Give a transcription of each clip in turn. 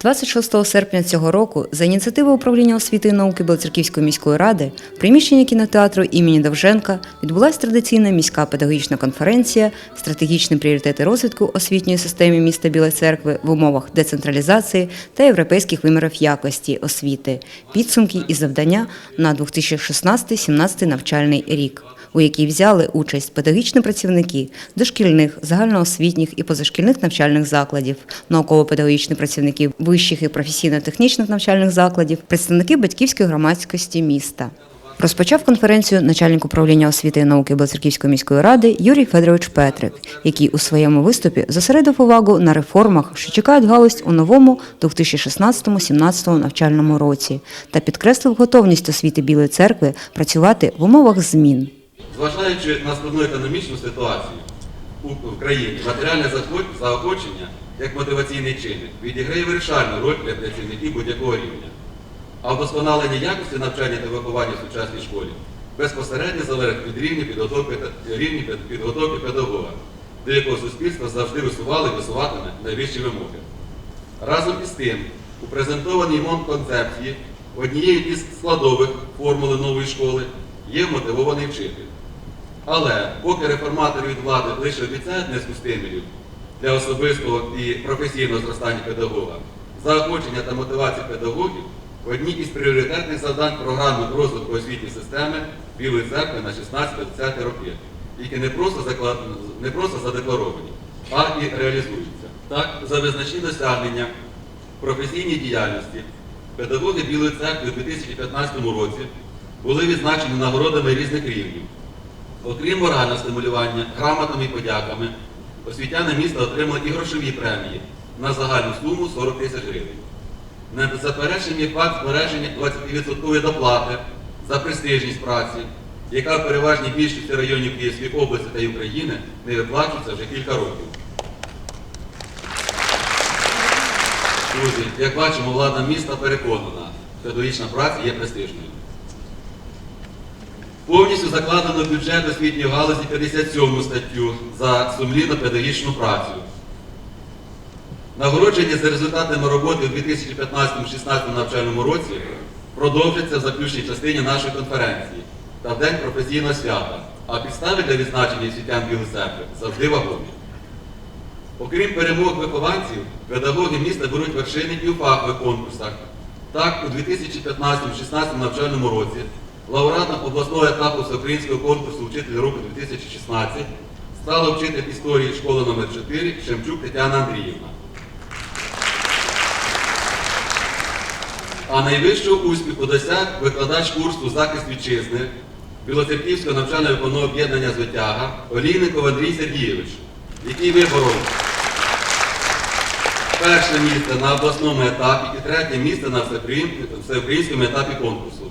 26 серпня цього року за ініціативи управління освіти і науки Білоцерківської міської ради в приміщенні кінотеатру імені Довженка відбулася традиційна міська педагогічна конференція Стратегічні пріоритети розвитку освітньої системи міста Білої церкви в умовах децентралізації та європейських вимірів якості освіти, підсумки і завдання на 2016-17 навчальний рік у якій взяли участь педагогічні працівники дошкільних, загальноосвітніх і позашкільних навчальних закладів, науково-педагогічні працівники вищих і професійно-технічних навчальних закладів, представники батьківської громадськості міста. Розпочав конференцію начальник управління освіти і науки Білоцерківської міської ради Юрій Федорович Петрик, який у своєму виступі зосередив увагу на реформах, що чекають галузь у новому 2016-17 навчальному році, та підкреслив готовність освіти Білої церкви працювати в умовах змін. Зважаючи на складну економічну ситуацію в країні, матеріальне заохочення як мотиваційний чинник відіграє вирішальну роль для працівників будь-якого рівня. А вдосконалення якості навчання та виховання в сучасній школі безпосередньо залежить від рівня підготовки, рівня підготовки педагога, до якого суспільство завжди висувало і висуватиме найвищі вимоги. Разом із тим, у презентованій МОН концепції однією із складових формули нової школи є мотивований вчитель. Але поки реформатори від влади лише обіцяють низку стимулів для особистого і професійного зростання педагога, заохочення та мотивації педагогів одні із пріоритетних завдань програми розвитку освітньої системи Білої церкви на 16-20 роки, які не просто, заклад... не просто задекларовані, а і реалізуються. Так, за визначні досягнення професійній діяльності педагоги Білої церкви у 2015 році були відзначені нагородами різних рівнів. Окрім морального стимулювання, грамотами і подяками, освітяни міста отримали і грошові премії на загальну суму 40 тисяч гривень. Незаперечений є факт збереження 20% доплати за престижність праці, яка в переважній більшості районів Київської області та України не виплачується вже кілька років. Друзі, як бачимо, влада міста переконана, що педагогічна праця є престижною. Повністю закладено в бюджет освітньої галузі 57 статтю за сумлінну педагогічну працю. Нагородження за результатами роботи у 2015-16 навчальному році продовжиться в заключній частині нашої конференції та в День професійного свята, а підстави для відзначення освітян Білої церкви завжди вагомі. Окрім перемог вихованців, педагоги міста беруть вершини і у фахових конкурсах. Так, у 2015-16 навчальному році лауреатом обласного етапу всеукраїнського конкурсу «Вчитель року 2016 стала вчитель історії школи номер 4 Шемчук Тетяна Андріївна. А найвищого успіху досяг викладач курсу захист вітчизни Білоцерківського навчально-виконного об'єднання «Звитяга» Олійников Андрій Сергійович, який виборов перше місце на обласному етапі і третє місце на всеукраїнському етапі конкурсу.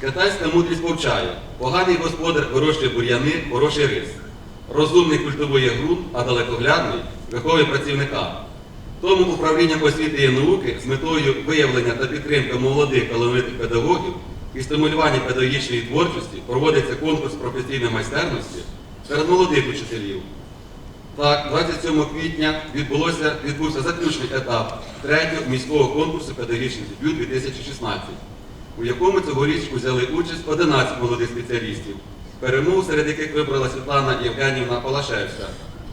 Китайська мудрість повчає, поганий господар вирощує бур'яни, хороший рис. Розумний культивує ґрунт, а далекоглядний виховує працівника. Тому управлінням освіти і науки з метою виявлення та підтримки молодих талановитих педагогів і стимулювання педагогічної творчості проводиться конкурс професійної майстерності серед молодих учителів. Так, 27 квітня відбулося, відбувся заключний етап третього міського конкурсу педагогічних дебют 2016, у якому цьогоріч взяли участь 11 молодих спеціалістів, перемогу серед яких вибрала Світлана Євгенівна Палашевська,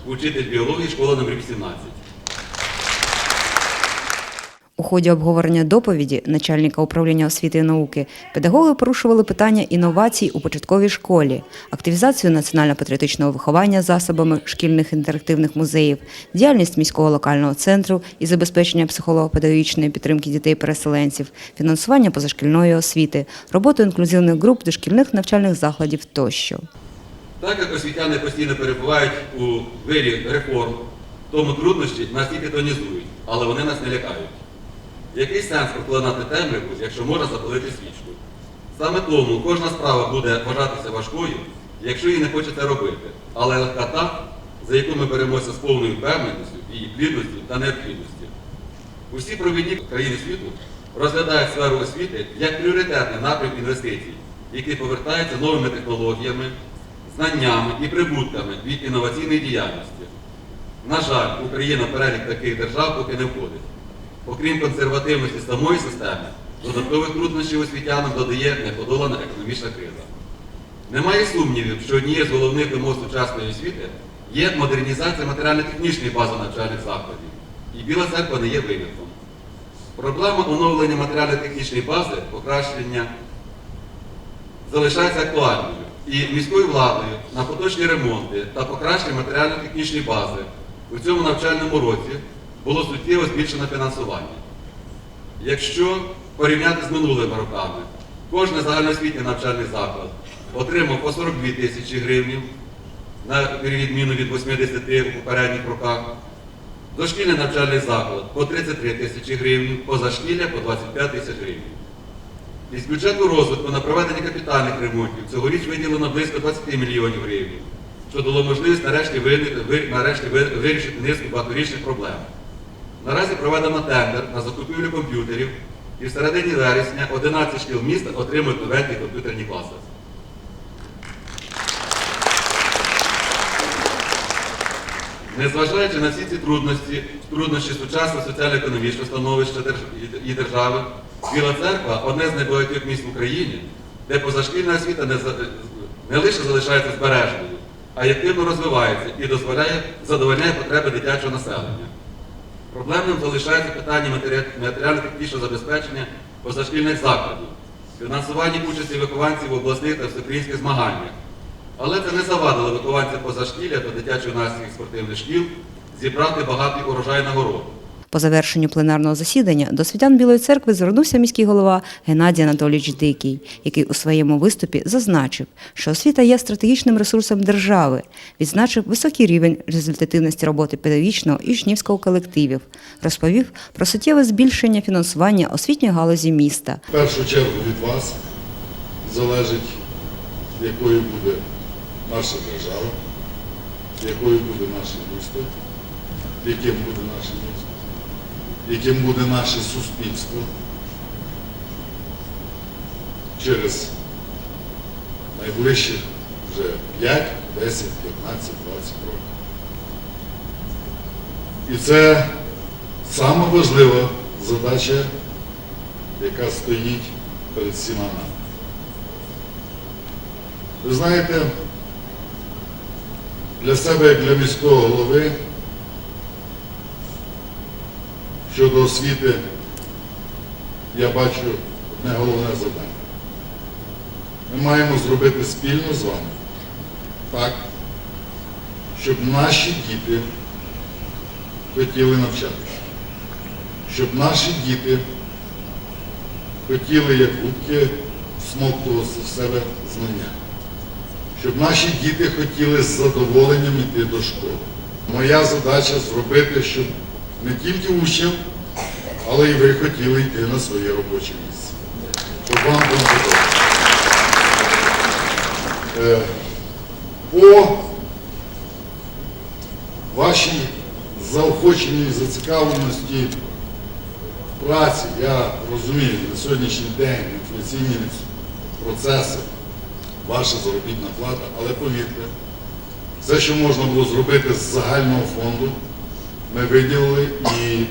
учитель біології школи номер 18. У ході обговорення доповіді начальника управління освіти і науки педагоги порушували питання інновацій у початковій школі, активізацію національно-патріотичного виховання засобами шкільних інтерактивних музеїв, діяльність міського локального центру і забезпечення психолого-педагогічної підтримки дітей-переселенців, фінансування позашкільної освіти, роботу інклюзивних груп дошкільних навчальних закладів тощо. Так як освітяни постійно перебувають у вирі реформ, тому труднощі нас тільки тонізують, але вони нас не лякають. Який сенс прокладати темряву, якщо можна запалити свічку? Саме тому кожна справа буде вважатися важкою, якщо її не хочете робити, але легка та, за яку ми беремося з повною впевненістю, її плідності та необхідності. Усі провідні країни світу розглядають сферу освіти як пріоритетний напрям інвестицій, який повертається новими технологіями, знаннями і прибутками від інноваційної діяльності. На жаль, Україна перелік таких держав поки не входить. Окрім консервативності самої системи, додаткових труднощів освітянам додає неподолана економічна криза. Немає сумнівів, що однією з головних вимог сучасної освіти є модернізація матеріально-технічної бази навчальних закладів. І Біла церква не є винятком. Проблема оновлення матеріально-технічної бази, покращення залишається актуальною. І міською владою на поточні ремонти та покращення матеріально-технічної бази у цьому навчальному році було суттєво збільшено фінансування. Якщо порівняти з минулими роками, кожен загальноосвітній навчальний заклад отримав по 42 тисячі гривень, на відміну від 80 у попередніх роках, дошкільний навчальний заклад по 33 тисячі гривень, позашкілля по 25 тисяч гривень. Із бюджету розвитку на проведення капітальних ремонтів цьогоріч виділено близько 20 мільйонів гривень, що дало можливість нарешті, ви- нарешті ви- вирішити низку багаторічних проблем. Наразі проведено тендер на закупівлю комп'ютерів, і в середині вересня 11 шкіл міста отримують новенькі комп'ютерні класи. Незважаючи на всі ці трудності, труднощі сучасного соціально-економічного становища і держави, Біла церква одне з небагатьох міст в Україні, де позашкільна освіта не, лише залишається збереженою, а активно розвивається і дозволяє задовольняє потреби дитячого населення. Проблемним залишається питання матері- матеріально-технічного забезпечення позашкільних закладів, фінансування участі вихованців в обласних та всеукраїнських змаганнях. Але це не завадило вихованцям позашкілля та дитячо-юнацьких спортивних шкіл зібрати багатий урожай нагород. По завершенню пленарного засідання до світян Білої церкви звернувся міський голова Геннадій Анатолійович Дикий, який у своєму виступі зазначив, що освіта є стратегічним ресурсом держави, відзначив високий рівень результативності роботи педагогічного і учнівського колективів, розповів про суттєве збільшення фінансування освітньої галузі міста. В першу чергу від вас залежить, якою буде наша держава, якою буде наше місто, яким буде наше місто, яким буде наше суспільство через найближчих вже 5, 10, 15, 20 років. І це сама важлива задача яка стоїть перед всіма нами. Ви знаєте, для себе, як для міського голови, щодо освіти, я бачу одне головне завдання. Ми маємо зробити спільно з вами так, щоб наші діти хотіли навчатися, щоб наші діти хотіли, як губки, смоктувати в себе знання. Щоб наші діти хотіли з задоволенням йти до школи. Моя задача зробити, щоб не тільки учням, але й ви хотіли йти на своє робоче місце. Щоб вам було. Е, По вашій заохоченій зацікавленості праці, я розумію, на сьогоднішній день інфляційні процеси, ваша заробітна плата, але повірте, все, що можна було зробити з загального фонду, ми виділили і,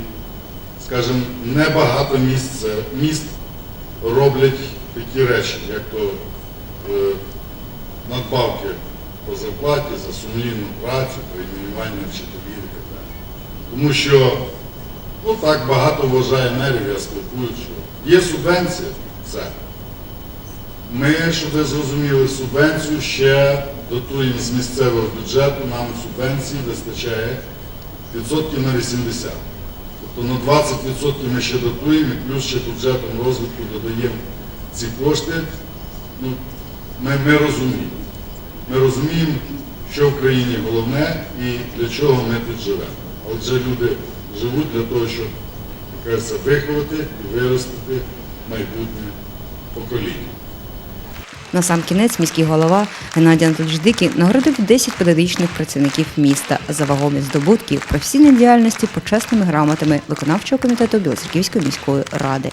скажімо, небагато місць, міст роблять такі речі, як то е, надбавки по зарплаті за сумлінну працю, преміювання вчителів і так далі. Тому що Ну так багато вважає мерів, я спілкуюся, що є субвенція, все. Ми, щоб ви зрозуміли, субвенцію ще дотуємо з місцевого бюджету, нам субвенції вистачає відсотків на 80. Тобто на 20% ми ще дотуємо і плюс ще бюджетом розвитку додаємо ці кошти. Ну, ми, ми розуміємо. Ми розуміємо, що в країні головне і для чого ми тут живемо. Отже, люди живуть для того, щоб кажеться, виховати і виростити майбутнє покоління. На сам кінець міський голова Геннадій Анатолійович Дикий нагородив 10 педагогічних працівників міста за вагомі здобутки професійної діяльності почесними грамотами виконавчого комітету Білоцерківської міської ради.